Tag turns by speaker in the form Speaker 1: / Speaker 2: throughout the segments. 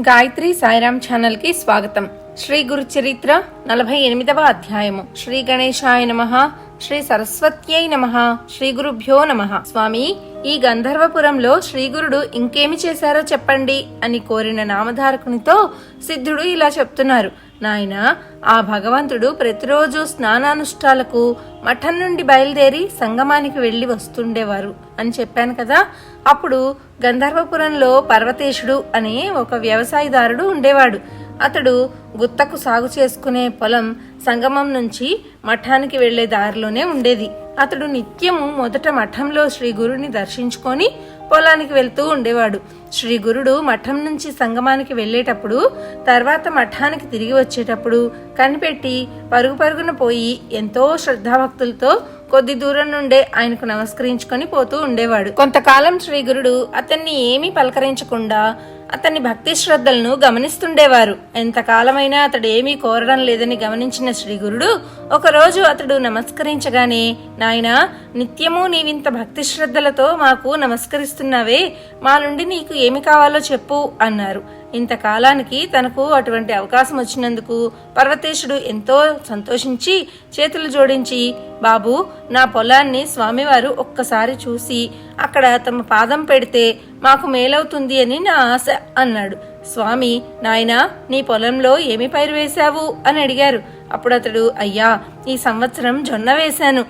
Speaker 1: గాయత్రి సాయిరామ్ ఛానల్కి స్వాగతం. శ్రీ గురు చరిత్ర నలభై ఎనిమిదవ అధ్యాయము. శ్రీ గణేశాయ నమ. శ్రీ సరస్వత్యై నమ. శ్రీ గురుభ్యో నమ. స్వామి ఈ గంధర్వపురంలో శ్రీగురుడు ఇంకేమి చేశారో చెప్పండి అని కోరిన నామధారకునితో సిద్ధుడు ఇలా చెప్తున్నారు. నాయన ఆ భగవంతుడు ప్రతిరోజు స్నానానుష్ఠాలకు మఠం నుండి బయలుదేరి సంగమానికి వెళ్ళి వస్తుండేవారు అని చెప్పాను కదా. అప్పుడు గంధర్వపురంలో పర్వతేశుడు అనే ఒక వ్యవసాయదారుడు ఉండేవాడు. అతడు గుత్తకు సాగు చేసుకునే పొలం సంగమం నుంచి మఠానికి వెళ్ళే దారిలోనే ఉండేది. అతడు నిత్యము మొదట మఠంలో శ్రీ గురుని దర్శించుకొని పొలానికి వెళ్తూ ఉండేవాడు. శ్రీ గురుడు మఠం నుంచి సంగమానికి వెళ్ళేటప్పుడు తర్వాత మఠానికి తిరిగి వచ్చేటప్పుడు కనిపెట్టి పరుగు పరుగున పోయి ఎంతో శ్రద్ధాభక్తులతో కొద్ది దూరం నుండే ఆయనకు నమస్కరించుకొని పోతూ ఉండేవాడు. కొంతకాలం శ్రీ గురుడు అతన్ని ఏమీ పలకరించకుండా అతని భక్తి శ్రద్ధలను గమనిస్తుండేవారు. ఎంతకాలమైనా అతడు ఏమీ కోరడం లేదని గమనించిన శ్రీగురుడు ఒకరోజు అతడు నమస్కరించగానే నాయనా నిత్యము నీవింత భక్తి శ్రద్ధలతో మాకు నమస్కరిస్తున్నావే మా నుండి నీకు ఏమి కావాలో చెప్పు అన్నారు. ఇంతకాలానికి తనకు అటువంటి అవకాశం వచ్చినందుకు పర్వతేశుడు ఎంతో సంతోషించి చేతులు జోడించి బాబు నా పొలాన్ని స్వామివారు ఒక్కసారి చూసి అక్కడ తమ పాదం పెడితే మాకు మేలవుతుంది అని నా ఆశ అన్నాడు. స్వామి నాయనా నీ పొలంలో ఏమి పైరు వేశావు? అని అడిగారు. అప్పుడు అతడు అయ్యా ఈ సంవత్సరం జొన్న వేశాను.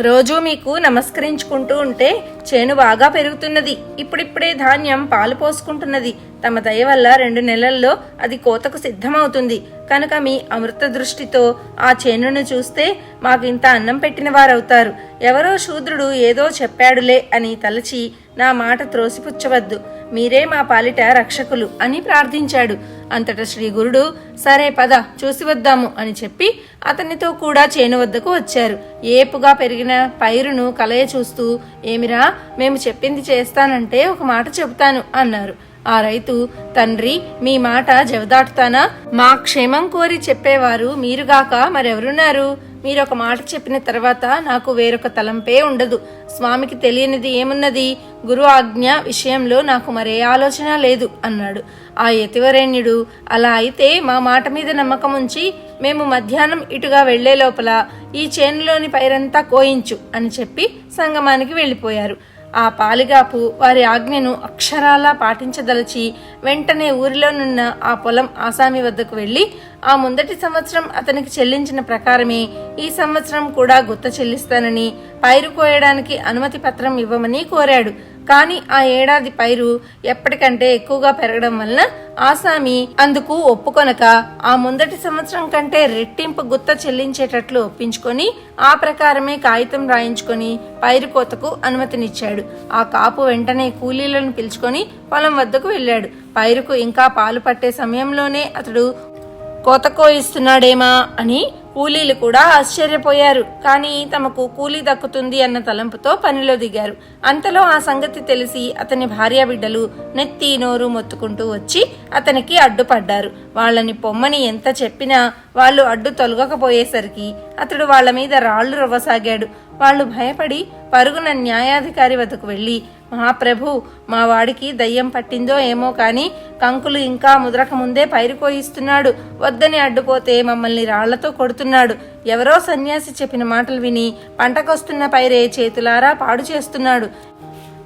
Speaker 1: రోజూ మీకు నమస్కరించుకుంటూ ఉంటే చేను బాగా పెరుగుతున్నది. ఇప్పుడిప్పుడే ధాన్యం పాలు పోసుకుంటున్నది. తమ దయ వల్ల రెండు నెలల్లో అది కోతకు సిద్ధమవుతుంది. కనుక మీ అమృత దృష్టితో ఆ చేనును చూస్తే మాకింత అన్నం పెట్టిన వారవుతారు. ఎవరో శూద్రుడు ఏదో చెప్పాడులే అని తలచి నా మాట త్రోసిపుచ్చవద్దు. మీరే మా పాలిట రక్షకులు అని ప్రార్థించాడు. అంతటా శ్రీ గురుడు సరే పద చూసి వద్దాము అని చెప్పి అతనితో కూడా చేను వద్దకు వచ్చారు. ఏపుగా పెరిగిన పైరును కలయ చూస్తూ ఏమిరా మేము చెప్పింది చేస్తానంటే ఒక మాట చెబుతాను అన్నారు. ఆ రైతు తండ్రి మీ మాట జవదాటుతానా? మా క్షేమం కోరి చెప్పేవారు మీరుగాక మరెవరున్నారు? మీరు ఒక మాట చెప్పిన తర్వాత నాకు వేరొక తలంపే ఉండదు. స్వామికి తెలియనిది ఏమున్నది? గురు ఆజ్ఞ విషయంలో నాకు మరే ఆలోచన లేదు అన్నాడు. ఆ యతివరేణ్యుడు అలా అయితే మా మాట మీద నమ్మకం ఉంచి మేము మధ్యాహ్నం ఇటుగా వెళ్ళే లోపల ఈ చేనులోని పైరంతా కోయించు అని చెప్పి సంగమానికి వెళ్ళిపోయారు. ఆ పాలిగాపు వారి ఆజ్ఞను అక్షరాలా పాటించదలచి వెంటనే ఊరిలోనున్న ఆ పొలం ఆసామి వద్దకు వెళ్ళి ఆ ముందటి సంవత్సరం అతనికి చెల్లించిన ప్రకారమే ఈ సంవత్సరం కూడా గుత్త చెల్లిస్తానని పైరు కోయడానికి అనుమతి పత్రం ఇవ్వమని కోరాడు. కానీ ఆ ఏడాది పైరు ఎప్పటికంటే ఎక్కువగా పెరగడం వలన ఆసామి అందుకు ఒప్పుకొనక ఆ ముందటి సంవత్సరం కంటే రెట్టింపు గుత్త చెల్లించేటట్లు ఒప్పించుకొని ఆ ప్రకారమే కాగితం రాయించుకొని పైరు కోతకు అనుమతినిచ్చాడు. ఆ కాపు వెంటనే కూలీలను పిలుచుకొని పొలం వద్దకు వెళ్ళాడు. పైరుకు ఇంకా పాలు పట్టే సమయంలోనే అతడు కోత కోయిస్తున్నాడేమా అని కూలీలు కూడా ఆశ్చర్యపోయారు. కానీ తమకు కూలీ దక్కుతుంది అన్న తలంపుతో పనిలో దిగారు. అంతలో ఆ సంగతి తెలిసి అతని భార్యాబిడ్డలు నెత్తి నోరు మొత్తుకుంటూ వచ్చి అతనికి అడ్డుపడ్డారు. వాళ్ళని పొమ్మని ఎంత చెప్పినా వాళ్ళు అడ్డు తొలగకపోయేసరికి అతడు వాళ్ళ మీద రాళ్ళు రవ్వసాగాడు. వాళ్ళు భయపడి పరుగున న్యాయాధికారి వద్దకు వెళ్ళి మహాప్రభు మా వాడికి దయ్యం పట్టిందో ఏమో కాని కంకులు ఇంకా ముద్రక ముందే పైరు కోయిస్తున్నాడు వద్దని అడ్డుపోతే మమ్మల్ని రాళ్ళతో కొడుతున్నాడు. ఎవరో సన్యాసి చెప్పిన మాటలు విని పంటకొస్తున్న పైరే చేతులారా పాడు చేస్తున్నాడు.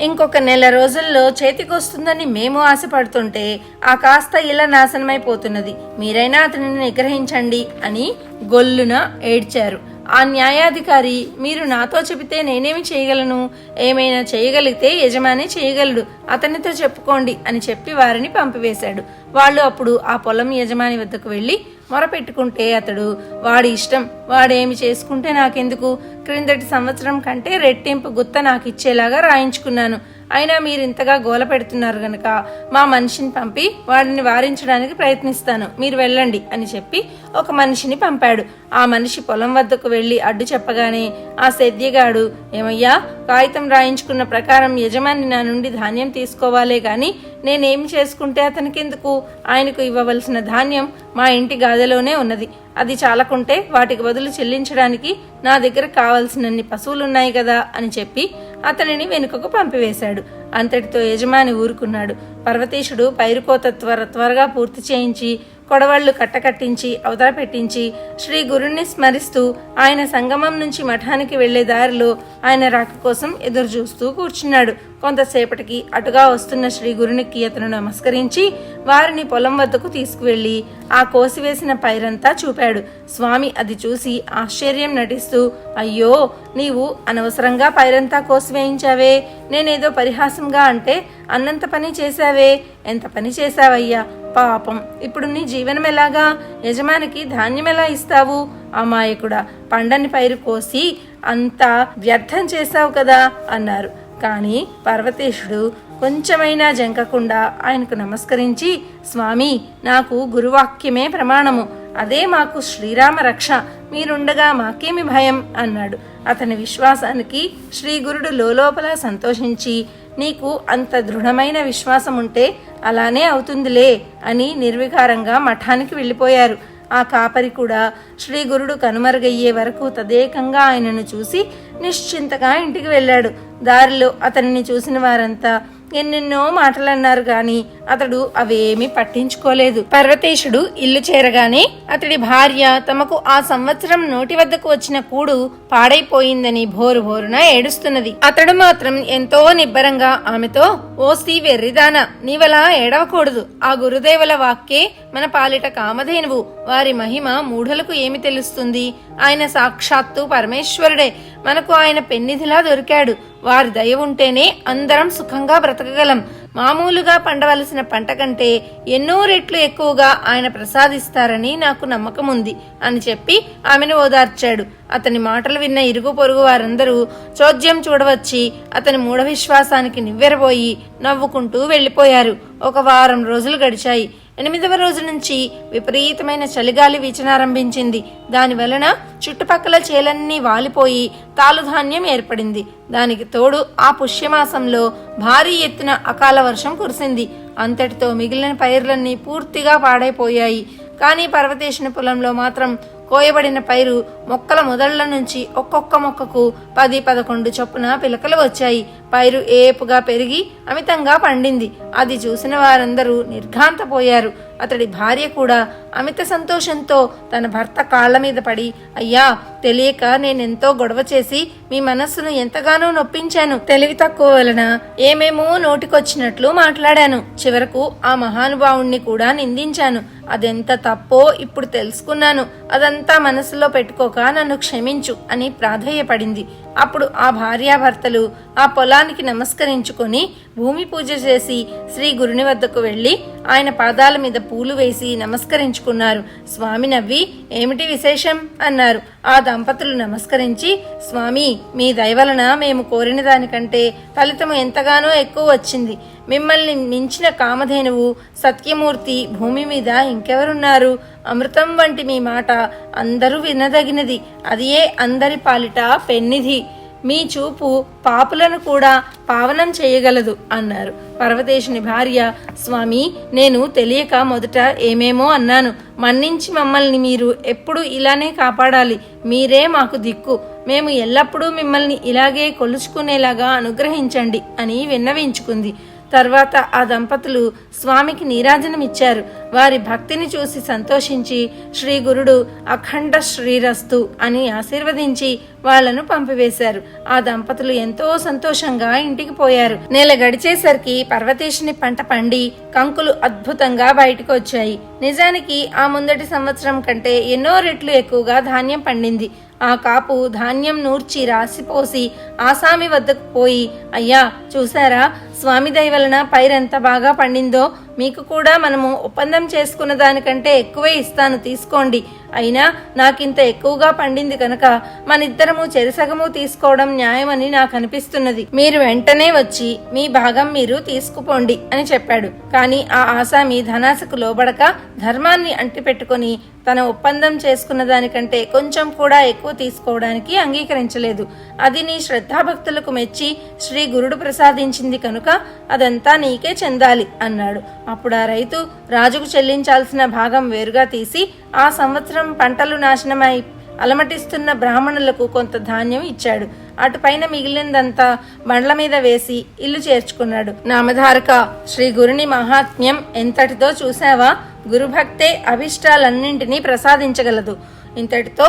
Speaker 1: ఇంకొక నెల రోజుల్లో చేతికొస్తుందని మేము ఆశపడుతుంటే ఆ కాస్త ఇలా నాశనమైపోతున్నది. మీరైనా అతనిని నిగ్రహించండి అని గొల్లున ఏడ్చారు. ఆ న్యాయాధికారి మీరు నాతో చెబితే నేనేమి చేయగలను? ఏమైనా చేయగలిగితే యజమాని చేయగలడు. అతనితో చెప్పుకోండి అని చెప్పి వారిని పంపివేశాడు. వాళ్ళు అప్పుడు ఆ పొలం యజమాని వద్దకు వెళ్ళి మొరపెట్టుకుంటే అతడు వాడి ఇష్టం వాడేమి చేసుకుంటే నాకెందుకు? క్రిందటి సంవత్సరం కంటే రెట్టింపు గుత్త నాకు ఇచ్చేలాగా రాయించుకున్నాను. అయినా మీరు ఇంతగా గోల పెడుతున్నారు గనక మా మనిషిని పంపి వాడిని వారించడానికి ప్రయత్నిస్తాను. మీరు వెళ్ళండి అని చెప్పి ఒక మనిషిని పంపాడు. ఆ మనిషి పొలం వద్దకు వెళ్ళి అడ్డు చెప్పగానే ఆ సెద్యగాడు ఏమయ్యా కాగితం రాయించుకున్న ప్రకారం యజమాని నా నుండి ధాన్యం తీసుకోవాలే గాని నేనేం చేసుకుంటే అతనికెందుకు? ఆయనకు ఇవ్వవలసిన ధాన్యం మా ఇంటి గాదెలోనే ఉన్నది. అది చాలకుంటే వాటికి బదులు చెల్లించడానికి నా దగ్గర కావలసినన్ని పశువులున్నాయి కదా అని చెప్పి అతనిని వెనుకకు పంపివేశాడు. అంతటితో యజమాని ఊరుకున్నాడు. పర్వతీశుడు పైరుకోత త్వర త్వరగా పూర్తి చేయించి కొడవళ్ళు కట్టకట్టించి అవతల పెట్టించి శ్రీ గురుణ్ణి స్మరిస్తూ ఆయన సంగమం నుంచి మఠానికి వెళ్ళే దారిలో ఆయన రాక కోసం ఎదురు చూస్తూ కూర్చున్నాడు. కొంతసేపటికి అటుగా వస్తున్న శ్రీ గురునికి అతను నమస్కరించి వారిని పొలం వద్దకు తీసుకువెళ్ళి ఆ కోసివేసిన పైరంతా చూపాడు. స్వామి అది చూసి ఆశ్చర్యం నటిస్తూ అయ్యో నీవు అనవసరంగా పైరంతా కోసివేయించావే. నేనేదో పరిహాసంగా అంటే అన్నంత పని చేశావే. ఎంత పని చేశావయ్యా? పాపం. ఇప్పుడు నీ జీవనం ఎలాగా? యజమానికి ధాన్యం ఎలా ఇస్తావు? అమాయకుడా పండని పైరు కోసి అంతా వ్యర్థం చేశావు కదా అన్నారు. కానీ పర్వతేశుడు కొంచెమైనా జంకకుండా ఆయనకు నమస్కరించి స్వామి నాకు గురువాక్యమే ప్రమాణము. అదే మాకు శ్రీరామ రక్ష. మీరుండగా మాకేమి భయం? అన్నాడు. అతని విశ్వాసానికి శ్రీ గురుడు లోలోపల సంతోషించి నీకు అంత దృఢమైన విశ్వాసం ఉంటే అలానే అవుతుందిలే అని నిర్వికారంగా మఠానికి వెళ్ళిపోయారు. ఆ కాపరి కూడా శ్రీ గురుడు కనుమరుగయ్యే వరకు తదేకంగా ఆయనను చూసి నిశ్చింతగా ఇంటికి వెళ్ళాడు. దారిలో అతనిని చూసిన వారంతా ఎన్నెన్నో మాటలన్నారు గాని అతడు అవేమీ పట్టించుకోలేదు. పర్వతేశుడు ఇల్లు చేరగానే అతడి భార్య తమకు ఆ సంవత్సరం నోటి వద్దకు వచ్చిన కూడు పాడైపోయిందని భోరు భోరున ఏడుస్తున్నది. అతడు మాత్రం ఎంతో నిబ్బరంగా ఆమెతో ఓసి వెర్రిదాన నీవలా ఏడవకూడదు. ఆ గురుదేవుల వాక్కే మన పాలిట కామధేనువు. వారి మహిమ మూఢలకు ఏమి తెలుస్తుంది? ఆయన సాక్షాత్తు పరమేశ్వరుడే. మనకు ఆయన పెన్నిధిలా దొరికాడు. వారి దయ ఉంటేనే అందరం సుఖంగా బ్రతకగలం. మామూలుగా పండవలసిన పంట కంటే ఎన్నో రెట్లు ఎక్కువగా ఆయన ప్రసాదిస్తారని నాకు నమ్మకం ఉంది అని చెప్పి ఆమెను ఓదార్చాడు. అతని మాటలు విన్న ఇరుగు పొరుగు వారందరూ చోద్యం చూడవచ్చి అతని మూఢ విశ్వాసానికి నివ్వెరబోయి నవ్వుకుంటూ వెళ్ళిపోయారు ఒక వారం రోజులు గడిచాయి. ఎనిమిదవ రోజు నుంచి విపరీతమైన చలిగాలి వీచనారంభించింది. దాని వలన చుట్టుపక్కల చేలన్నీ వాలిపోయి తాలుధాన్యం ఏర్పడింది. దానికి తోడు ఆ పుష్యమాసంలో భారీ ఎత్తున అకాల వర్షం కురిసింది. అంతటితో మిగిలిన పైర్లన్నీ పూర్తిగా పాడైపోయాయి. కానీ పర్వతేశన పొలంలో మాత్రం కోయబడిన పైరు మొక్కల మొదళ్ళ నుంచి ఒక్కొక్క మొక్కకు పది పదకొండు చొప్పున పిలకలు వచ్చాయి. పైరు ఏపుగా పెరిగి అమితంగా పండింది. అది చూసిన వారందరూ నిర్ఘాంతపోయారు. అతడి భార్య కూడా అమిత సంతోషంతో తన భర్త కాళ్ళ మీద పడి అయ్యా తెలియక నేనెంతో గొడవ చేసి మీ మనస్సును ఎంతగానో నొప్పించాను. తెలివి తక్కువ వలన ఏమేమో నోటికొచ్చినట్లు మాట్లాడాను. చివరకు ఆ మహానుభావుణ్ణి కూడా నిందించాను. అదెంత తప్పో ఇప్పుడు తెలుసుకున్నాను. అదంతా మనసులో పెట్టుకోక నన్ను క్షమించు అని ప్రాధేయపడింది. అప్పుడు ఆ భార్యాభర్తలు ఆ పొలానికి నమస్కరించుకొని భూమి పూజ చేసి శ్రీ గురుని వద్దకు వెళ్ళి ఆయన పాదాల మీద పూలు వేసి నమస్కరించుకున్నారు. స్వామి నవ్వి ఏమిటి విశేషం? అన్నారు. ఆ దంపతులు నమస్కరించి స్వామి మీ దయవలన మేము కోరిన దానికంటే ఫలితము ఎంతగానో ఎక్కువ వచ్చింది. మిమ్మల్ని మించిన కామధేనువు సత్యమూర్తి భూమి మీద ఇంకెవరున్నారు? అమృతం వంటి మీ మాట అందరూ వినదగినది. అదియే అందరి పాలిట పెన్నిధి. మీ చూపు పాపులను కూడా పావనం చేయగలదు అన్నారు. పర్వతేశుని భార్య స్వామి నేను తెలియక మొదట ఏమేమో అన్నాను. మన్నించి మమ్మల్ని మీరు ఎప్పుడు ఇలానే కాపాడాలి. మీరే మాకు దిక్కు. మేము ఎల్లప్పుడూ మిమ్మల్ని ఇలాగే కొలుచుకునేలాగా అనుగ్రహించండి అని విన్నవించుకుంది. తర్వాత ఆ దంపతులు స్వామికి నీరాజనమిచ్చారు. వారి భక్తిని చూసి సంతోషించి శ్రీ గురుడు అఖండ శ్రీరస్తు అని ఆశీర్వదించి వాళ్ళను పంపివేశారు. ఆ దంపతులు ఎంతో సంతోషంగా ఇంటికి పోయారు. నెల గడిచేసరికి పర్వతేశుని పంట పండి కంకులు అద్భుతంగా బయటకు వచ్చాయి. నిజానికి ఆ ముందటి సంవత్సరం కంటే ఎన్నో రెట్లు ఎక్కువగా ధాన్యం పండింది. ఆ కాపు ధాన్యం నూర్చి రాసిపోసి ఆసామి వద్దకు పోయి అయ్యా చూసారా స్వామి దయ వలన పైరెంత బాగా పండిందో? మీకు కూడా మనము ఒప్పందం చేసుకున్న దానికంటే ఎక్కువే ఇస్తాను తీసుకోండి. అయినా నాకింత ఎక్కువగా పండింది కనుక మనిద్దరము చెరిసగము తీసుకోవడం న్యాయమని నాకు అనిపిస్తున్నది మీరు వెంటనే వచ్చి మీ భాగం మీరు తీసుకుపోండి అని చెప్పాడు. కానీ ఆ ఆసామి ధనాశకు లోబడక ధర్మాన్ని అంటిపెట్టుకుని తన ఒప్పందం చేసుకున్న దానికంటే కొంచెం కూడా ఎక్కువ తీసుకోవడానికి అంగీకరించలేదు. అది నీ శ్రద్ధాభక్తులకు మెచ్చి శ్రీ గురుడు ప్రసాదించింది కనుక అదంతా నీకే చెందాలి అన్నాడు. అప్పుడు ఆ రైతు రాజుకు చెల్లించాల్సిన భాగం వేరుగా తీసి ఆ సంవత్సరం పంటలు నాశనమై అలమటిస్తున్న బ్రాహ్మణులకు కొంత ధాన్యం ఇచ్చాడు. అటుపైన మిగిలిందంతా బండ్ల మీద వేసి ఇల్లు చేర్చుకున్నాడు. నామధారక శ్రీ గురుని మహాత్మ్యం ఎంతటితో చూసావా గురుభక్తే అభిష్టాలన్నింటినీ ప్రసాదించగలదు. ఇంతటితో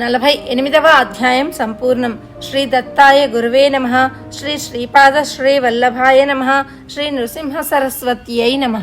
Speaker 1: నలభై ఎనిమిదవ అధ్యాయం సంపూర్ణం. శ్రీ దత్తాయ గురువే నమ. శ్రీ శ్రీపాద శ్రీ వల్లభాయ నమ. శ్రీ నృసింహ సరస్వత్యై నమ.